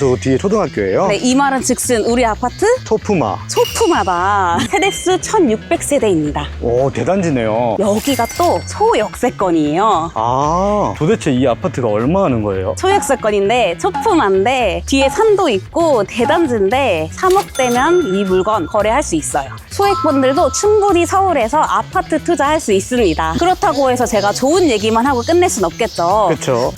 저 뒤에 초등학교예요. 네, 이 말은 즉슨 우리 아파트 초프마. 소품하다. 세대수 1600세대입니다. 오, 대단지네요. 여기가 또 소역세권이에요. 아, 도대체 이 아파트가 얼마 하는 거예요? 소액세권인데 초품한데 뒤에 산도 있고 대단지인데 3억대면 이 물건 거래할 수 있어요. 소액분들도 충분히 서울에서 아파트 투자할 수 있습니다. 그렇다고 해서 제가 좋은 얘기만 하고 끝낼 순 없겠죠. 그렇죠.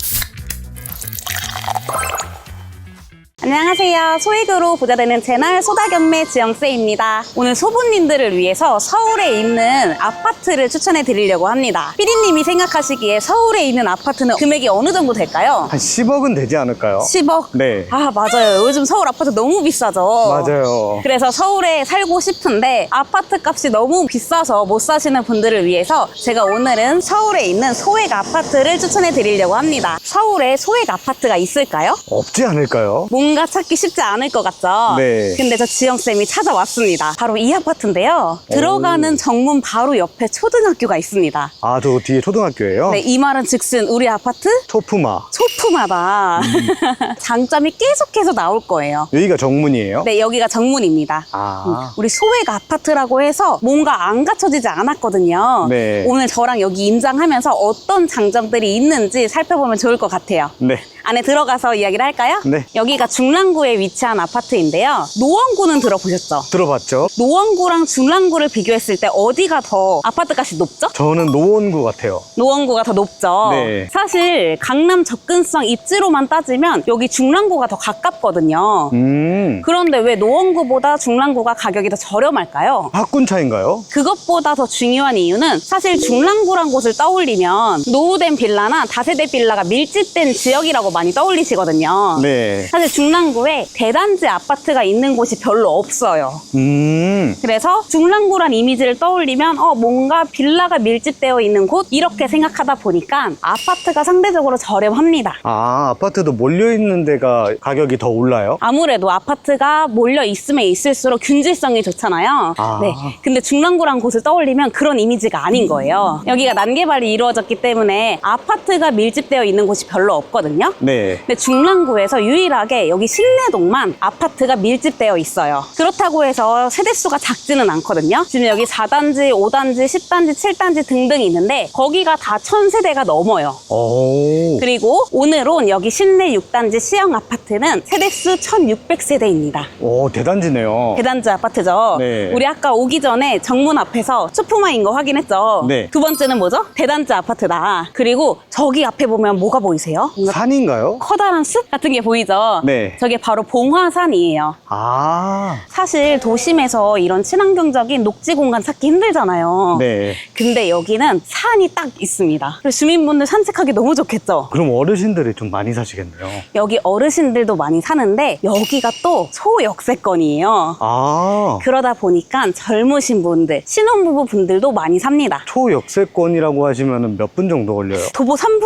안녕하세요. 소액으로 부자되는 채널 소다경매 지영세입니다. 오늘 소부님들을 위해서 서울에 있는 아파트를 추천해 드리려고 합니다. 피디님이 생각하시기에 서울에 있는 아파트는 금액이 어느 정도 될까요? 한 10억은 되지 않을까요? 10억? 네. 아, 맞아요. 요즘 서울 아파트 너무 비싸죠. 맞아요. 그래서 서울에 살고 싶은데 아파트 값이 너무 비싸서 못 사시는 분들을 위해서 제가 오늘은 서울에 있는 소액 아파트를 추천해 드리려고 합니다. 서울에 소액 아파트가 있을까요? 없지 않을까요? 뭔가 찾기 쉽지 않을 것 같죠? 네. 근데 저 지영쌤이 찾아왔습니다. 바로 이 아파트인데요. 들어가는 정문 바로 옆에 초등학교가 있습니다. 아, 저 뒤에 초등학교예요. 네, 이 말은 즉슨 우리 아파트 초프마. 소품하다. 장점이 계속해서 나올 거예요. 여기가 정문이에요? 네, 여기가 정문입니다. 아. 우리 소액 아파트라고 해서 뭔가 안 갖춰지지 않았거든요. 네. 오늘 저랑 여기 임장하면서 어떤 장점들이 있는지 살펴보면 좋을 것 같아요. 네. 안에 들어가서 이야기를 할까요? 네. 여기가 중랑구에 위치한 아파트인데요. 노원구는 들어보셨죠? 들어봤죠? 노원구랑 중랑구를 비교했을 때 어디가 더 아파트 값이 높죠? 저는 노원구 같아요. 노원구가 더 높죠. 네. 사실 강남 접근성 입지로만 따지면 여기 중랑구가 더 가깝거든요. 음. 그런데 왜 노원구보다 중랑구가 가격이 더 저렴할까요? 학군 차인가요? 그것보다 더 중요한 이유는 사실 중랑구란 곳을 떠올리면 노후된 빌라나 다세대 빌라가 밀집된 지역이라고 많이 떠올리시거든요. 네. 사실 중랑구에 대단지 아파트가 있는 곳이 별로 없어요. 음. 그래서 중랑구란 이미지를 떠올리면 어 뭔가 빌라가 밀집되어 있는 곳 이렇게 생각하다 보니까 아파트가 상대적으로 저렴합니다. 아, 아파트도 몰려있는 데가 가격이 더 올라요? 아무래도 아파트가 몰려 있으면 있을수록 균질성이 좋잖아요. 아. 네. 근데 중랑구란 곳을 떠올리면 그런 이미지가 아닌 거예요. 여기가 난개발이 이루어졌기 때문에 아파트가 밀집되어 있는 곳이 별로 없거든요. 네. 근데 중랑구에서 유일하게 여기 신내동만 아파트가 밀집되어 있어요. 그렇다고 해서 세대수가 작지는 않거든요. 지금 여기 4단지, 5단지, 10단지, 7단지 등등이 있는데 거기가 다 1000세대가 넘어요. 오. 그리고 오늘 온 여기 신내 6단지 시형 아파트는 세대수 1600세대입니다. 오, 대단지네요. 대단지 아파트죠. 네. 우리 아까 오기 전에 정문 앞에서 초프마인 거 확인했죠. 네. 두 번째는 뭐죠? 대단지 아파트다. 그리고 저기 앞에 보면 뭐가 보이세요? 뭔가 산인가요? 커다란 숲 같은 게 보이죠? 네. 저게 바로 봉화산이에요. 아. 사실 도심에서 이런 친환경적인 녹지 공간 찾기 힘들잖아요. 네. 근데 여기는 산이 딱 있습니다. 그래서 주민분들 산책하기 너무 좋겠죠? 그럼 어르신들이 좀 많이 사시겠네요. 여기 어르신들도 많이 사는데 여기가 또 소역세권이에요. 아. 그러다 보니까 젊으신 분들, 신혼부부 분들도 많이 삽니다. 초역세권이라고 하시면 몇 분 정도 걸려요? 도보 3분?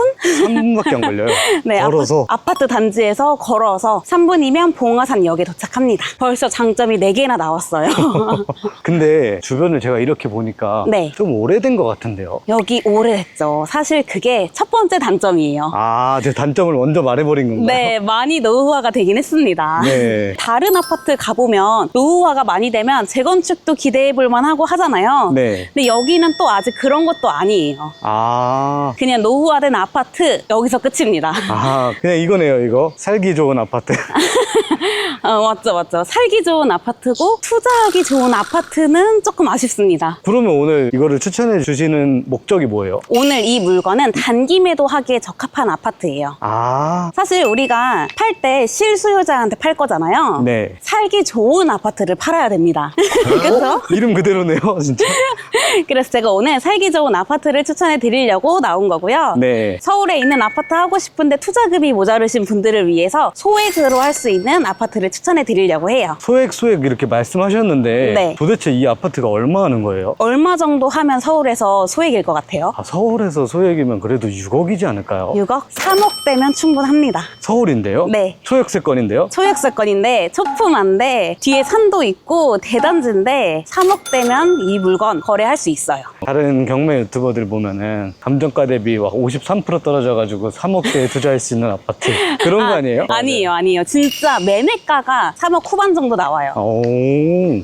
3분밖에 안 걸려요. 네, 걸어서. 아파트, 단지에서 걸어서 3분이면 봉화산역에 도착합니다. 벌써 장점이 4개나 나왔어요. 근데 주변을 제가 이렇게 보니까 네. 좀 오래된 것 같은데요. 여기 오래됐죠. 사실 그게 첫 번째 단점이에요. 아, 제 단점을 먼저 말해버린 건가요? 네, 많이 노후화가 되긴 했습니다. 네. 다른 아파트 가보면 노후화가 많이 되면 재건축도 기대해볼 만하고 하잖아요. 네. 근데 여기는 또 아직 그런 것도 아니에요. 아. 그냥 노후화된 아파트 여기서 끝입니다. 아, 그냥 이거네요, 이거. 살기 좋은 아파트. 어, 맞죠, 맞죠. 살기 좋은 아파트고 투자하기 좋은 아파트는 조금 아쉽습니다. 그러면 오늘 이거를 추천해 주시는 목적이 뭐예요? 오늘 이 물건은 단기 매도하기에 적합한 아파트예요. 아. 사실 우리가 팔 때 실수요자한테 팔 거잖아요. 네. 살기 좋은 아파트를 팔아야 됩니다. 그렇죠? 이름 그대로네요, 진짜. 그래서 제가 오늘 살기 좋은 아파트를 추천해 드리려고 나온 거고요. 네. 서울에 있는 아파트 하고 싶은데 투자금이 모자르신 분들을 위해서 소액으로 할 수 있는 아파트를 추천해 드리려고 해요. 소액, 소액 이렇게 말씀하셨는데 네. 도대체 이 아파트가 얼마 하는 거예요? 얼마 정도 하면 서울에서 소액일 것 같아요? 아, 서울에서 소액이면 그래도 6억이지 않을까요? 6억? 3억대면 충분합니다. 서울인데요? 네. 소액세권인데요? 소액세권인데 초품한데 뒤에 산도 있고 대단지인데 3억대면 이 물건 거래할 수수 있어요. 다른 경매 유튜버들 보면은 감정가 대비 막 53% 떨어져가지고 3억대에 투자할 수 있는 아파트 그런 거 아니에요? 아니에요, 아니에요. 진짜 매매가 가 3억 후반 정도 나와요. 오.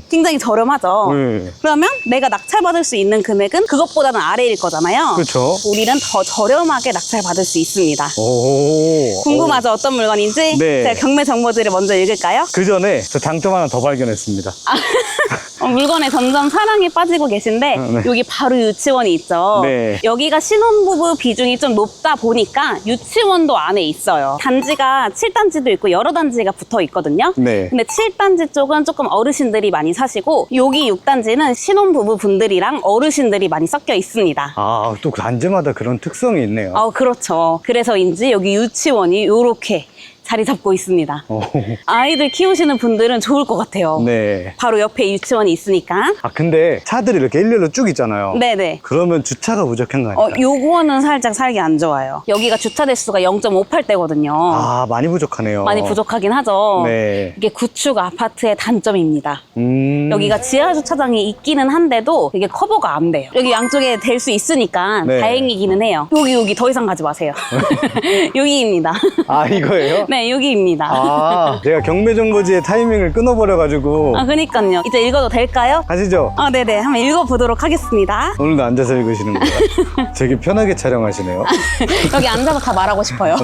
굉장히 저렴하죠. 네. 그러면 내가 낙찰받을 수 있는 금액은 그것보다는 아래일 거잖아요. 그렇죠. 우리는 더 저렴하게 낙찰받을 수 있습니다. 오. 궁금하죠? 어떤 물건인지? 네. 제가 경매 정보들을 먼저 읽을까요? 그 전에 저 장점 하나 더 발견했습니다. 어, 물건에 점점 사랑에 빠지고 계신데 네. 여기 바로 유치원이 있죠. 네. 여기가 신혼부부 비중이 좀 높다 보니까 유치원도 안에 있어요. 단지가 7단지도 있고 여러 단지가 붙어 있거든요. 네. 근데 7단지 쪽은 조금 어르신들이 많이 사시고 여기 6단지는 신혼부부 분들이랑 어르신들이 많이 섞여 있습니다. 아, 또 단지마다 그런 특성이 있네요. 어, 그렇죠. 그래서인지 여기 유치원이 이렇게 자리 잡고 있습니다. 오. 아이들 키우시는 분들은 좋을 것 같아요. 네. 바로 옆에 유치원이 있으니까. 아, 근데 차들이 이렇게 일렬로 쭉 있잖아요. 네네. 그러면 주차가 부족한 거 어, 아닐까요? 요거는 살짝 살기 안 좋아요. 여기가 주차 대수가 0.58대거든요. 아, 많이 부족하네요. 많이 부족하긴 하죠. 네. 이게 구축 아파트의 단점입니다. 음. 여기가 지하 주차장이 있기는 한데도 이게 커버가 안 돼요. 여기 양쪽에 될 수 있으니까 네. 다행이기는 해요. 여기 여기 더 이상 가지 마세요. 여기입니다. 아, 이거예요? 네, 여기입니다. 아, 제가 경매 정보지의 타이밍을 끊어버려가지고. 아, 그니까요. 이제 읽어도 될까요? 하시죠? 아, 네네. 한번 읽어보도록 하겠습니다. 오늘도 앉아서 읽으시는 거예요? 되게 편하게 촬영하시네요. 여기 앉아서 다 말하고 싶어요.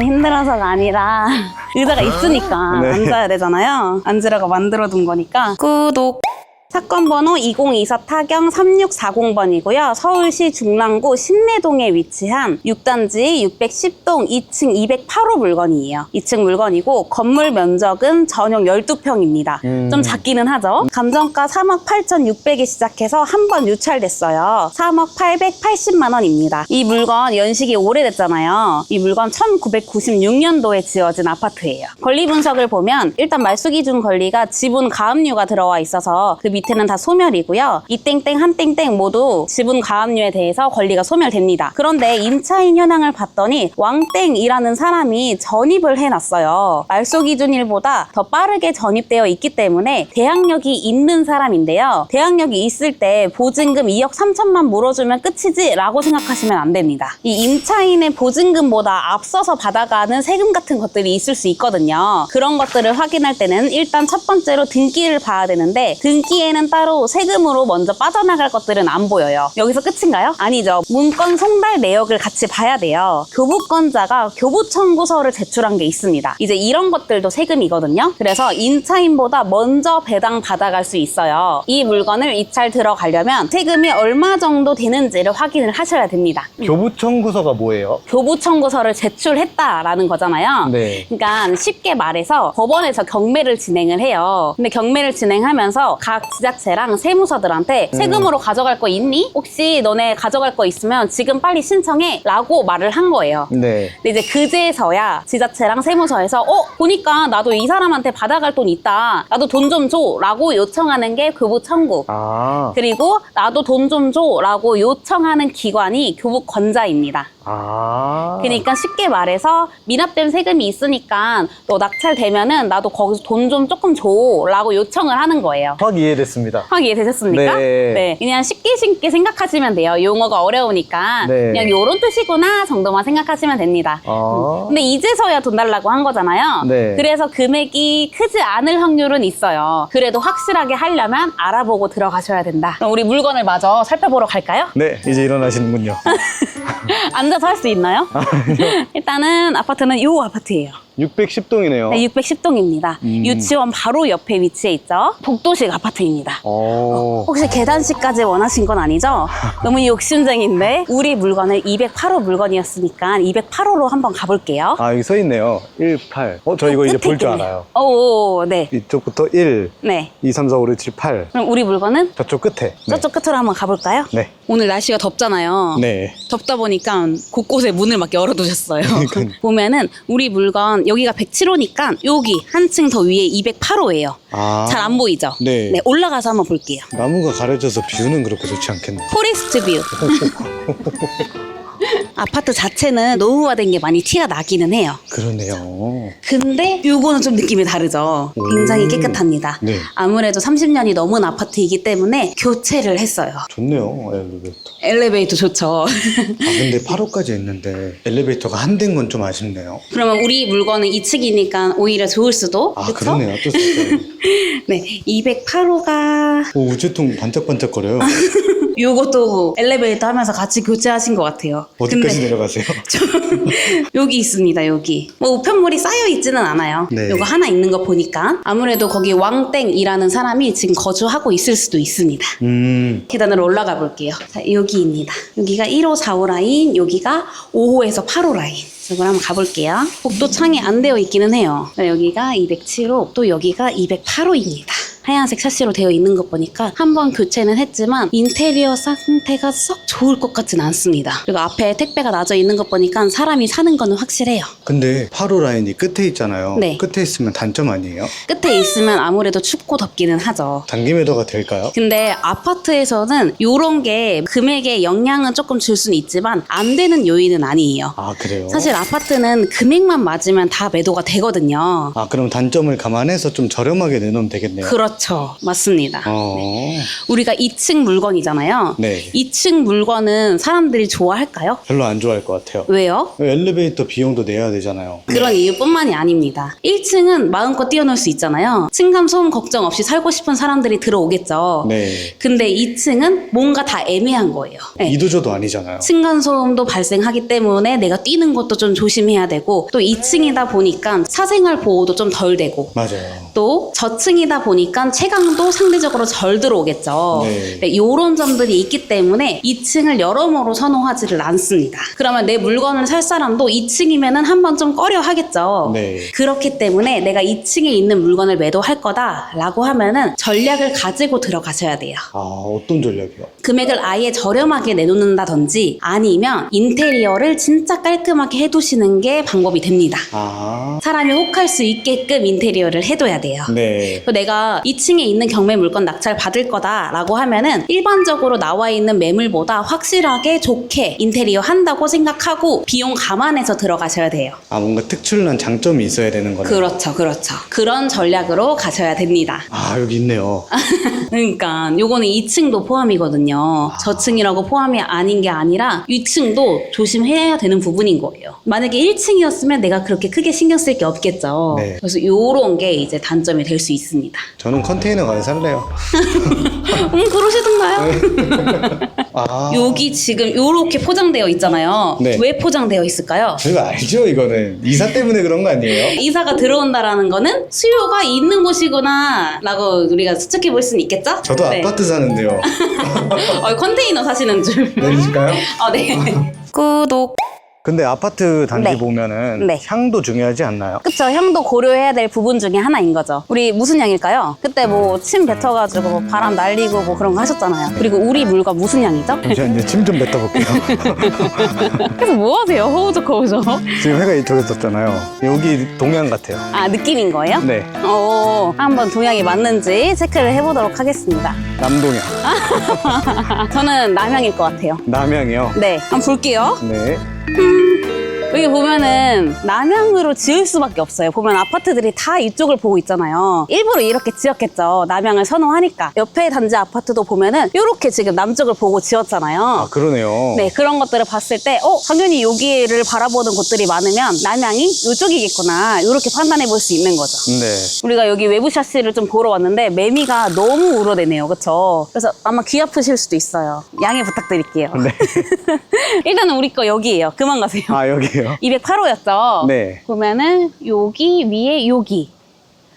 힘들어서가 아니라 의자가 있으니까 네. 앉아야 되잖아요. 앉으라고 만들어둔 거니까. 구독. 사건 번호 2024 타경 3640번이고요. 서울시 중랑구 신내동에 위치한 6단지 610동 2층 208호 물건이에요. 2층 물건이고 건물 면적은 전용 12평입니다. 음. 좀 작기는 하죠. 감정가 3억 8,600에 시작해서 한 번 유찰됐어요. 3억 880만 원입니다. 이 물건 연식이 오래됐잖아요. 이 물건 1996년도에 지어진 아파트예요. 권리 분석을 보면 일단 말소 기준 권리가 지분 가압류가 들어와 있어서 그 밑에는 다 소멸이고요. 이 땡땡 한 땡땡 모두 지분 가압류에 대해서 권리가 소멸됩니다. 그런데 임차인 현황을 봤더니 왕땡이라는 사람이 전입을 해놨어요. 말소 기준일보다 더 빠르게 전입되어 있기 때문에 대항력이 있는 사람인데요. 대항력이 있을 때 보증금 2억 3천만 물어주면 끝이지 라고 생각하시면 안 됩니다. 이 임차인의 보증금보다 앞서서 받아가는 세금 같은 것들이 있을 수 있거든요. 그런 것들을 확인할 때는 일단 첫 번째로 등기를 봐야 되는데 등기에 는 따로 세금으로 먼저 빠져나갈 것들은 안 보여요. 여기서 끝인가요? 아니죠. 문건 송달 내역을 같이 봐야 돼요. 교부권자가 교부 청구서를 제출한 게 있습니다. 이제 이런 것들도 세금이거든요. 그래서 임차인보다 먼저 배당 받아갈 수 있어요. 이 물건을 입찰 들어가려면 세금이 얼마 정도 되는지를 확인을 하셔야 됩니다. 교부 청구서가 뭐예요? 교부 청구서를 제출했다라는 거잖아요. 네. 그러니까 쉽게 말해서 법원에서 경매를 진행을 해요. 근데 경매를 진행하면서 각 지자체랑 세무서들한테 세금으로 가져갈 거 있니? 혹시 너네 가져갈 거 있으면 지금 빨리 신청해 라고 말을 한 거예요. 네. 근데 이제 그제서야 지자체랑 세무서에서 어 보니까 나도 이 사람한테 받아갈 돈 있다 나도 돈 좀 줘 라고 요청하는 게 교부 청구 아. 그리고 나도 돈 좀 줘 라고 요청하는 기관이 교부 권자입니다. 아. 그러니까 쉽게 말해서 미납된 세금이 있으니까 너 낙찰되면은 나도 거기서 돈 좀 조금 줘라고 요청을 하는 거예요. 확 이해됐습니다. 확 이해되셨습니까? 네. 그냥 쉽게 쉽게 생각하시면 돼요. 용어가 어려우니까. 네. 그냥 요런 뜻이구나 정도만 생각하시면 됩니다. 아. 근데 이제서야 돈 달라고 한 거잖아요. 네. 그래서 금액이 크지 않을 확률은 있어요. 그래도 확실하게 하려면 알아보고 들어가셔야 된다. 그럼 우리 물건을 마저 살펴보러 갈까요? 네, 이제 일어나시는군요. 앉아서 할 수 있나요? 일단은 아파트는 요 아파트예요. 610동이네요. 네, 610동입니다. 음. 유치원 바로 옆에 위치해 있죠. 복도식 아파트입니다. 오. 혹시 계단식까지 원하신 건 아니죠? 너무 욕심쟁인데 우리 물건을 208호 물건이었으니까 208호로 한번 가볼게요. 아, 여기 써 있네요. 18. 어, 저 이거 이제 끝에 볼줄 있겠네. 알아요. 오, 네. 이쪽부터 1, 네. 2, 3, 4, 5, 6, 7, 8. 그럼 우리 물건은 저쪽 끝에. 네. 저쪽 끝으로 한번 가볼까요? 네. 오늘 날씨가 덥잖아요. 네. 덥다 보니까 곳곳에 문을 막 열어두셨어요. 그러니까요. 보면은 우리 물건 여기가 107호니까 여기 한층 더 위에 208호예요. 아. 잘 안 보이죠? 네. 올라가서 한번 볼게요. 나무가 가려져서 뷰는 그렇게 좋지 않겠네. 포레스트 뷰. 아파트 자체는 노후화된 게 많이 티가 나기는 해요. 그러네요. 근데 요거는 좀 느낌이 다르죠. 굉장히 오. 깨끗합니다. 네. 아무래도 30년이 넘은 아파트이기 때문에 교체를 했어요. 좋네요, 엘리베이터. 엘리베이터 좋죠. 아, 근데 8호까지 있는데 엘리베이터가 한 대인 건 좀 아쉽네요. 그러면 우리 물건은 2층이니까 오히려 좋을 수도. 아, 그쵸? 그러네요. 또 색깔이. 네. 208호가 오, 우체통 반짝반짝거려요. 요것도 엘리베이터 하면서 같이 교체하신 것 같아요. 어디까지 근데 내려가세요? 여기 있습니다, 여기. 뭐 우편물이 쌓여 있지는 않아요. 네. 요거 하나 있는 거 보니까 아무래도 거기 왕땡이라는 사람이 지금 거주하고 있을 수도 있습니다. 음, 계단으로 올라가 볼게요. 자, 여기입니다. 여기가 1호, 4호 라인, 여기가 5호에서 8호 라인. 이걸 한번 가볼게요. 복도 창이 안 되어 있기는 해요. 자, 여기가 207호, 또 여기가 208호입니다. 하얀색 샤시로 되어 있는 것 보니까 한 번 교체는 했지만 인테리어 상태가 썩 좋을 것 같진 않습니다. 그리고 앞에 택배가 놔져 있는 것 보니까 사람이 사는 거는 확실해요. 근데 8호 라인이 끝에 있잖아요. 네. 끝에 있으면 단점 아니에요? 끝에 있으면 아무래도 춥고 덥기는 하죠. 단기 매도가 될까요? 근데 아파트에서는 요런 게 금액에 영향은 조금 줄 수는 있지만 안 되는 요인은 아니에요. 아, 그래요? 사실 아파트는 금액만 맞으면 다 매도가 되거든요. 아, 그럼 단점을 감안해서 좀 저렴하게 내놓으면 되겠네요. 그렇죠. 맞습니다. 어, 우리가 2층 물건이잖아요. 네. 2층 물건은 사람들이 좋아할까요? 별로 안 좋아할 것 같아요. 왜요? 엘리베이터 비용도 내야 되잖아요. 그런 이유뿐만이 아닙니다. 1층은 마음껏 뛰어놀 수 있잖아요. 층간 소음 걱정 없이 살고 싶은 사람들이 들어오겠죠. 네. 근데 2층은 뭔가 다 애매한 거예요. 네. 이도저도 아니잖아요. 층간 소음도 발생하기 때문에 내가 뛰는 것도 좀 조심해야 되고 또 2층이다 보니까 사생활 보호도 좀 덜 되고 맞아요. 또 저층이다 보니까 채광도 상대적으로 덜 들어오겠죠. 네. 이런 점들이 있기 때문에 2층을 여러모로 선호하지를 않습니다. 그러면 내 물건을 살 사람도 2층이면은 한번 좀 꺼려 하겠죠. 네. 그렇기 때문에 내가 2층에 있는 물건을 매도할 거다라고 하면은 전략을 가지고 들어가셔야 돼요. 아, 어떤 전략이요? 금액을 아예 저렴하게 내놓는다든지 아니면 인테리어를 진짜 깔끔하게 해두시는 게 방법이 됩니다. 아, 사람이 혹할 수 있게끔 인테리어를 해둬야 돼요. 네. 그래서 내가 2층에 있는 경매 물건 낙찰 받을 거다라고 하면은 일반적으로 나와 있는 매물보다 확실하게 좋게 인테리어 한다고 생각하고 비용 감안해서 들어가셔야 돼요. 아, 뭔가 특출난 장점이 있어야 되는 거네요. 그렇죠, 그렇죠. 그런 전략으로 가셔야 됩니다. 아, 여기 있네요. 그러니까 요거는 2층도 포함이거든요. 저층이라고 포함이 아닌 게 아니라 2층도 조심해야 되는 부분인 거예요. 만약에 1층이었으면 내가 그렇게 크게 신경 쓸 게 없겠죠. 네. 그래서 요런 게 이제 단점이 될 수 있습니다. 저는 컨테이너 가서 살래요. 음, 그러시던가요? 아, 여기 지금 요렇게 포장되어 있잖아요. 네. 왜 포장되어 있을까요? 저희가 알죠, 이거는. 이사 때문에 그런 거 아니에요? 이사가 들어온다라는 거는 수요가 있는 곳이구나 라고 우리가 추측해 볼 수는 있겠죠? 저도 네. 아파트 사는데요. 어, 컨테이너 사시는 줄. 내리실까요? 아, 네. 구독. 근데 아파트 단지 네. 보면은 네. 향도 중요하지 않나요? 그쵸 향도 고려해야 될 부분 중에 하나인 거죠 우리 무슨 향일까요? 그때 뭐 침 뱉어가지고 뭐 바람 날리고 뭐 그런 거 하셨잖아요 그리고 우리 물건 무슨 향이죠? 제가 이제 침 좀 뱉어볼게요. 그래서 뭐 하세요? 호우적 호우적 지금 해가 이쪽에 떴잖아요. 여기 동양 같아요. 아 느낌인 거예요? 네, 어 한번 동향이 맞는지 체크를 해보도록 하겠습니다 남동양. 저는 남향일 것 같아요 남양이요. 네 한번 볼게요 네. Hmm. 여기 보면은 남향으로 지을 수밖에 없어요. 보면 아파트들이 다 이쪽을 보고 있잖아요. 일부러 이렇게 지었겠죠. 남향을 선호하니까. 옆에 단지 아파트도 보면은 이렇게 지금 남쪽을 보고 아, 지었잖아요. 그러네요. 네, 그런 것들을 봤을 때, 어, 당연히 여기를 바라보는 곳들이 많으면 남향이 이쪽이겠구나. 이렇게 판단해 볼 수 있는 거죠. 네. 우리가 여기 외부 샤시를 좀 보러 왔는데 매미가 너무 우러대네요. 그쵸? 그래서 아마 귀 아프실 수도 있어요. 양해 부탁드릴게요. 네. 일단은 우리 거 여기예요. 그만 가세요. 아, 여기요? 208호였죠? 네. 보면은 여기 위에 여기.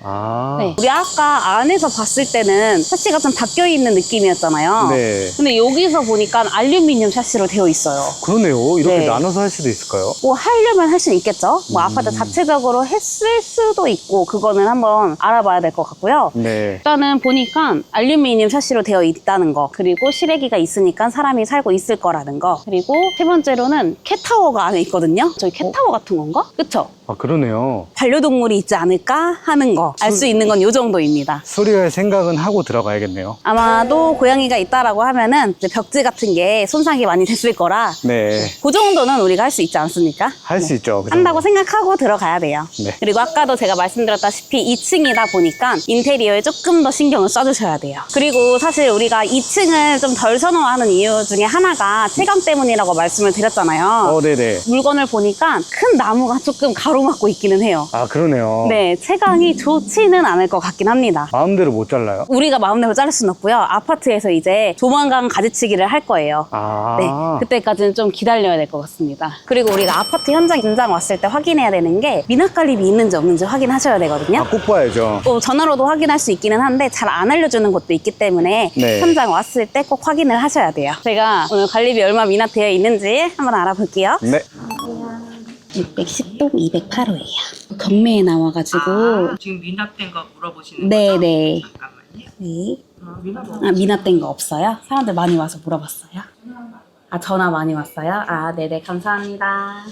아. 네. 우리 아까 안에서 봤을 때는 샤시가 좀 바뀌어 있는 느낌이었잖아요. 네. 근데 여기서 보니까 알루미늄 샤시로 되어 있어요. 그러네요. 이렇게 네. 나눠서 할 수도 있을까요? 뭐 하려면 할 수는 있겠죠. 뭐 음. 아파트 자체적으로 했을 수도 있고 그거는 한번 알아봐야 될 것 같고요. 네. 일단은 보니까 알루미늄 샤시로 되어 있다는 거 그리고 실외기가 있으니까 사람이 살고 있을 거라는 거 그리고 세 번째로는 캣타워가 안에 있거든요 저기 캣타워 같은 건가? 그쵸? 아, 그러네요. 반려동물이 있지 않을까 하는 거 알 수 있는 건 요 정도입니다. 수리할 생각은 하고 들어가야겠네요. 아마도 고양이가 있다라고 하면은 이제 벽지 같은 게 손상이 많이 됐을 거라 네. 그 정도는 우리가 할 수 있지 않습니까? 할 수 있죠. 그 한다고. 생각하고 들어가야 돼요. 네. 그리고 아까도 제가 말씀드렸다시피 2층이다 보니까 인테리어에 조금 더 신경을 써주셔야 돼요. 그리고 사실 우리가 2층을 좀 덜 선호하는 이유 중에 하나가 체감 때문이라고 말씀을 드렸잖아요. 어, 네네. 물건을 보니까 큰 나무가 조금 가 로막고 있기는 해요. 아, 그러네요. 네, 채광이 좋지는 않을 것 같긴 합니다. 마음대로 못 잘라요? 우리가 마음대로 자를 수는 없고요. 아파트에서 이제 조만간 가지치기를 할 거예요. 아. 네, 그때까지는 좀 기다려야 될 것 같습니다. 그리고 우리가 아파트 현장 임장 왔을 때 확인해야 되는 게 미납갈립이 있는지 없는지 확인하셔야 되거든요. 아, 꼭 봐야죠. 또 전화로도 확인할 수 있기는 한데 잘 안 알려주는 것도 있기 때문에 네. 현장 왔을 때 꼭 확인을 하셔야 돼요. 제가 오늘 관리비 얼마 미납되어 있는지 한번 알아볼게요. 네. 610동 208호예요. 경매에 나와가지고 아, 지금 미납된 거 물어보시는 네, 거죠? 네. 잠깐만요. 네. 어, 미납 아, 미납된 거 없어요? 사람들 많이 와서 물어봤어요? 아, 전화 많이 왔어요? 아, 네네, 감사합니다.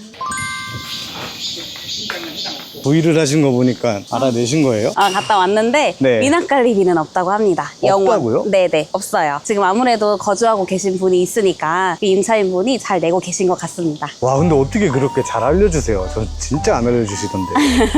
부위를 하신 거 보니까 알아내신 거예요? 아, 갔다 왔는데, 네. 미납갈리비는 없다고 합니다. 없다고요? 네네, 없어요. 지금 아무래도 거주하고 계신 분이 있으니까, 그 임차인분이 잘 내고 계신 것 같습니다. 와, 근데 어떻게 그렇게 잘 알려주세요? 저 진짜 안 알려주시던데.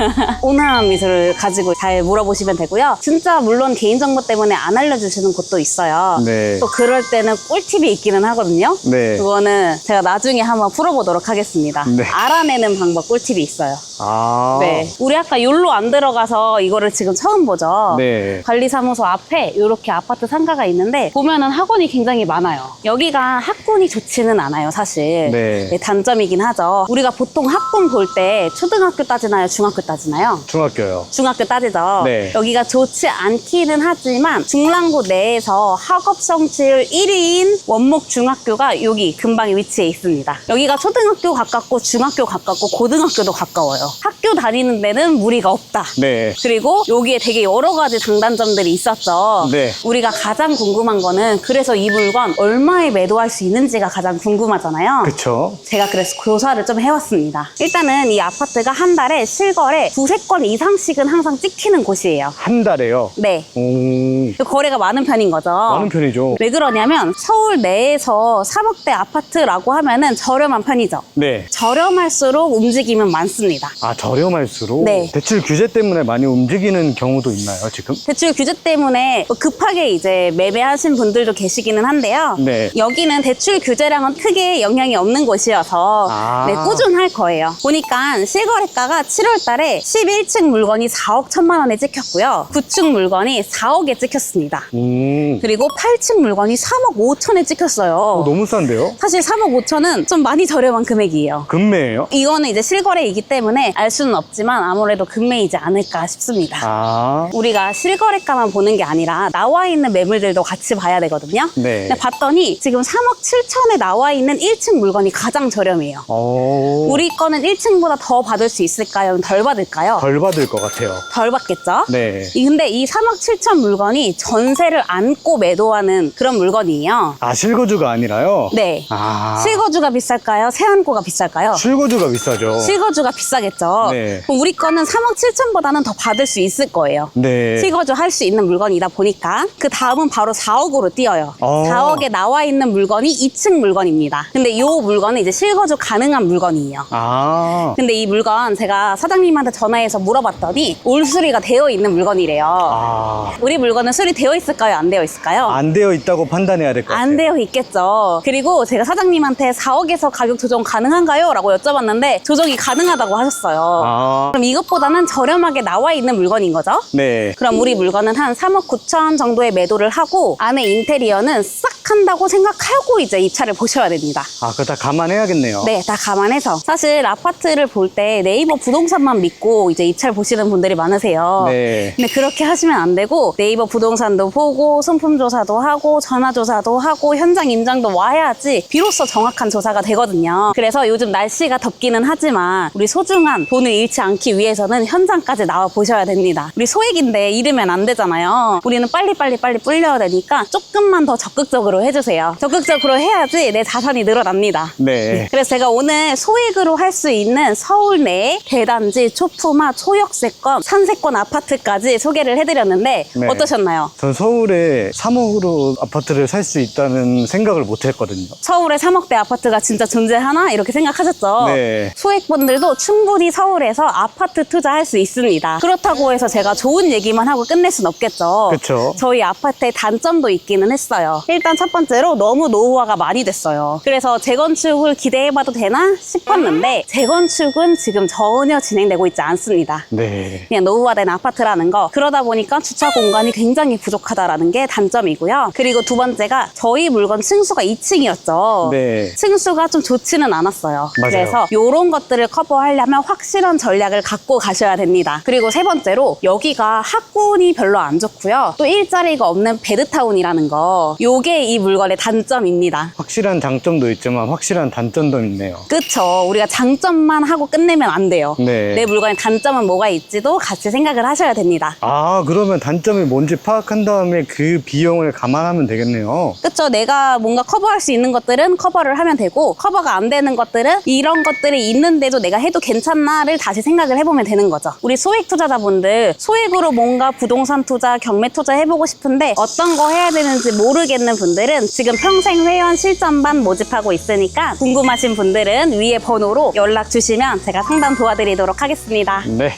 온화한 미소를 가지고 잘 물어보시면 되고요. 진짜 물론 개인정보 때문에 안 알려주시는 곳도 있어요. 네. 또 그럴 때는 꿀팁이 있기는 하거든요. 네. 그거는 제가 나중에 한번 풀어보도록 하겠습니다. 네. 알아내는 방법 꿀팁 이 있어요. 아. 네. 우리 아까 욜로 안 들어가서 이거를 지금 처음 보죠. 네. 관리사무소 앞에 이렇게 아파트 상가가 있는데 보면은 학원이 굉장히 많아요. 여기가 학군이 좋지는 않아요, 사실. 네. 단점이긴 하죠. 우리가 보통 학군 볼 때 초등학교 따지나요, 중학교 따지나요? 중학교요. 중학교 따지죠. 네. 여기가 좋지 않기는 하지만 중랑구 내에서 학업 성취율 1위인 원목 중학교가 여기 근방에 위치해 있습니다. 여기가 초등학교 가깝고 중학교 가깝고 고등학교도 가까워요. 학교 다니는 데는 무리가 없다. 네. 그리고 여기에 되게 여러 가지 장단점들이 있었죠. 네. 우리가 가장 궁금한 거는 그래서 이 물건 얼마에 매도할 수 있는지가 가장 궁금하잖아요. 그쵸. 제가 그래서 교사를 좀 해왔습니다. 일단은 이 아파트가 한 달에 실거래 두세 건 이상씩은 항상 찍히는 곳이에요. 한 달에요. 네. 오. 거래가 많은 편인 거죠. 많은 편이죠. 왜 그러냐면 서울 내에서 3억대 아파트라고 하면은 저렴한 편이죠. 네. 저렴할수록 움직임은 많습니다. 아, 저렴할수록? 네. 대출 규제 때문에 많이 움직이는 경우도 있나요, 지금? 대출 규제 때문에 뭐 급하게 이제 매매하신 분들도 계시기는 한데요. 네. 여기는 대출 규제랑은 크게 영향이 없는 곳이어서 아. 네, 꾸준할 거예요. 보니까 실거래가가 7월 달에 11층 물건이 4억 1천만 원에 찍혔고요. 9층 물건이 4억에 찍혔습니다. 음. 그리고 8층 물건이 3억 5천에 찍혔어요. 어, 너무 싼데요? 사실 3억 5천은 좀 많이 저렴한 금액이에요. 금매예요? 이거는 이제 실거래이기 때문에 알 수는 없지만 아무래도 금매이지 않을까 싶습니다. 아. 우리가 실거래가만 보는 게 아니라 나와 있는 매물들도 같이 봐야 되거든요. 네. 근데 봤더니 지금 3억 7천에 나와 있는 1층 물건이 가장 저렴해요. 오. 우리 거는 1층보다 더 받을 수 있을까요? 덜 받을까요? 덜 받을 것 같아요. 덜 받겠죠? 네. 이- 근데 이 3억 7천 물건이 전세를 안고 매도하는 그런 물건이에요. 아, 실거주가 아니라요? 네. 아. 실거주가 비쌀까요? 세안고가 비쌀까요? 실거주가 비싸죠. 실거주가 비싸겠죠. 네. 그럼 우리 거는 3억 7천보다는 더 받을 수 있을 거예요. 네. 실거주 할 수 있는 물건이다 보니까 그 다음은 바로 4억으로 뛰어요. 어. 4억에 나와 있는 물건이 2층 물건입니다. 근데 이 물건은 이제 실거주 가능한 물건이에요. 아. 근데 이 물건 제가 사장님한테 전화해서 물어봤더니 올 수리가 되어 있는 물건이래요. 아. 우리 물건은 수리 되어 있을까요? 안 되어 있을까요? 안 되어 있다고 판단해야 될 것 같아요. 안 되어 있겠죠. 그리고 제가 사장님한테 4억에서 가격 조정 가능한가요? 라고 여쭤봤는데 조정이 가능하다고 하셨어요. 아. 그럼 이것보다는 저렴하게 나와 있는 물건인 거죠? 네. 그럼 우리 물건은 한 3억 9천 정도에 매도를 하고 안에 인테리어는 싹 한다고 생각하고 이제 입찰을 보셔야 됩니다. 아, 그거 다 감안해야겠네요. 네, 다 감안해서. 사실 아파트를 볼 때 네이버 부동산만 믿고 이제 입찰 보시는 분들이 많으세요. 네. 근데 그렇게 하시면 안 되고 네이버 부동산도 보고 손품 조사도 하고 전화 조사도 하고 현장 임장도 와야지 비로소 정확한 조사가 되거든요. 그래서 요즘 날씨가 덥기는 하지만 우리 소중한 돈을 잃지 않기 위해서는 현장까지 나와 보셔야 됩니다. 우리 소액인데 잃으면 안 되잖아요. 우리는 빨리빨리 빨리 불려야 되니까 조금만 더 적극적으로 적극적으로 해주세요. 적극적으로 해야지 내 자산이 늘어납니다. 네. 그래서 제가 오늘 소액으로 할 수 있는 서울 내 대단지, 초품화, 초역세권, 산세권 아파트까지 소개를 해드렸는데 네. 어떠셨나요? 전 서울에 3억으로 아파트를 살 수 있다는 생각을 못 했거든요. 서울에 3억대 아파트가 진짜 존재하나? 이렇게 생각하셨죠? 네. 소액분들도 충분히 서울에서 아파트 투자할 수 있습니다. 그렇다고 해서 제가 좋은 얘기만 하고 끝낼 순 없겠죠. 그쵸. 저희 아파트에 단점도 있기는 했어요. 일단 첫 번째로 너무 노후화가 많이 됐어요. 그래서 재건축을 기대해봐도 되나 싶었는데 재건축은 지금 전혀 진행되고 있지 않습니다. 네. 그냥 노후화된 아파트라는 거. 그러다 보니까 주차 공간이 굉장히 부족하다라는 게 단점이고요. 그리고 두 번째가 저희 물건 층수가 2층이었죠. 네. 층수가 좀 좋지는 않았어요. 맞아요. 그래서 이런 것들을 커버하려면 확실한 전략을 갖고 가셔야 됩니다. 그리고 세 번째로 여기가 학군이 별로 안 좋고요. 또 일자리가 없는 베드타운이라는 거. 요게 이 물건의 단점입니다. 확실한 장점도 있지만 확실한 단점도 있네요. 그쵸. 우리가 장점만 하고 끝내면 안 돼요. 네. 내 물건의 단점은 뭐가 있지도 같이 생각을 하셔야 됩니다. 아, 그러면 단점이 뭔지 파악한 다음에 그 비용을 감안하면 되겠네요. 그쵸. 내가 뭔가 커버할 수 있는 것들은 커버를 하면 되고, 커버가 안 되는 것들은 이런 것들이 있는데도 내가 해도 괜찮나를 다시 생각을 해보면 되는 거죠. 우리 소액 투자자분들, 소액으로 뭔가 부동산 투자, 경매 투자 해보고 싶은데 어떤 거 해야 되는지 모르겠는 분들은 지금 평생 회원 실전반 모집하고 있으니까 궁금하신 분들은 위에 번호로 연락 주시면 제가 상담 도와드리도록 하겠습니다. 네.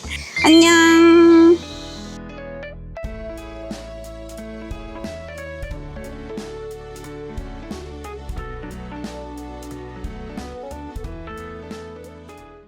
안녕.